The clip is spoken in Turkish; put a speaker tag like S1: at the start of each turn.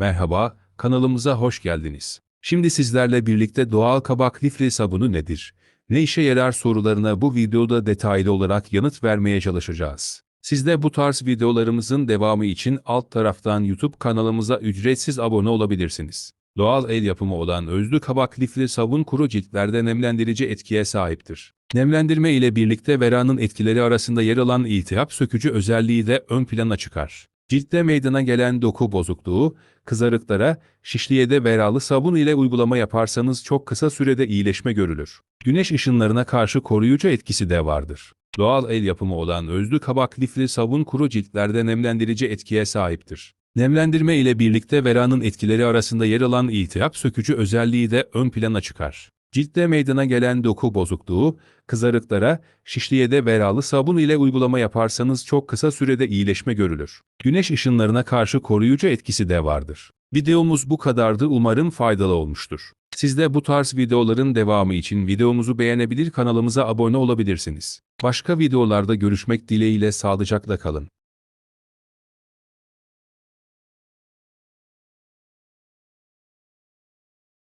S1: Merhaba, kanalımıza hoş geldiniz. Şimdi sizlerle birlikte doğal kabak lifli sabunu nedir? Ne işe yarar sorularına bu videoda detaylı olarak yanıt vermeye çalışacağız. Siz de bu tarz videolarımızın devamı için alt taraftan YouTube kanalımıza ücretsiz abone olabilirsiniz. Doğal el yapımı olan özlü kabak lifli sabun kuru ciltlerde nemlendirici etkiye sahiptir. Nemlendirme ile birlikte veranın etkileri arasında yer alan iltihap sökücü özelliği de ön plana çıkar. Ciltte meydana gelen doku bozukluğu, kızarıklara, şişliğe de veralı sabun ile uygulama yaparsanız çok kısa sürede iyileşme görülür. Güneş ışınlarına karşı koruyucu etkisi de vardır. Doğal el yapımı olan özlü kabak lifli sabun kuru ciltlerde nemlendirici etkiye sahiptir. Nemlendirme ile birlikte veranın etkileri arasında yer alan iltihap sökücü özelliği de ön plana çıkar. Ciltte meydana gelen doku bozukluğu, kızarıklara, şişliğe de veralı sabun ile uygulama yaparsanız çok kısa sürede iyileşme görülür. Güneş ışınlarına karşı koruyucu etkisi de vardır. Videomuz bu kadardı umarım faydalı olmuştur. Siz de bu tarz videoların devamı için videomuzu beğenebilir kanalımıza abone olabilirsiniz. Başka videolarda görüşmek dileğiyle sağlıcakla kalın.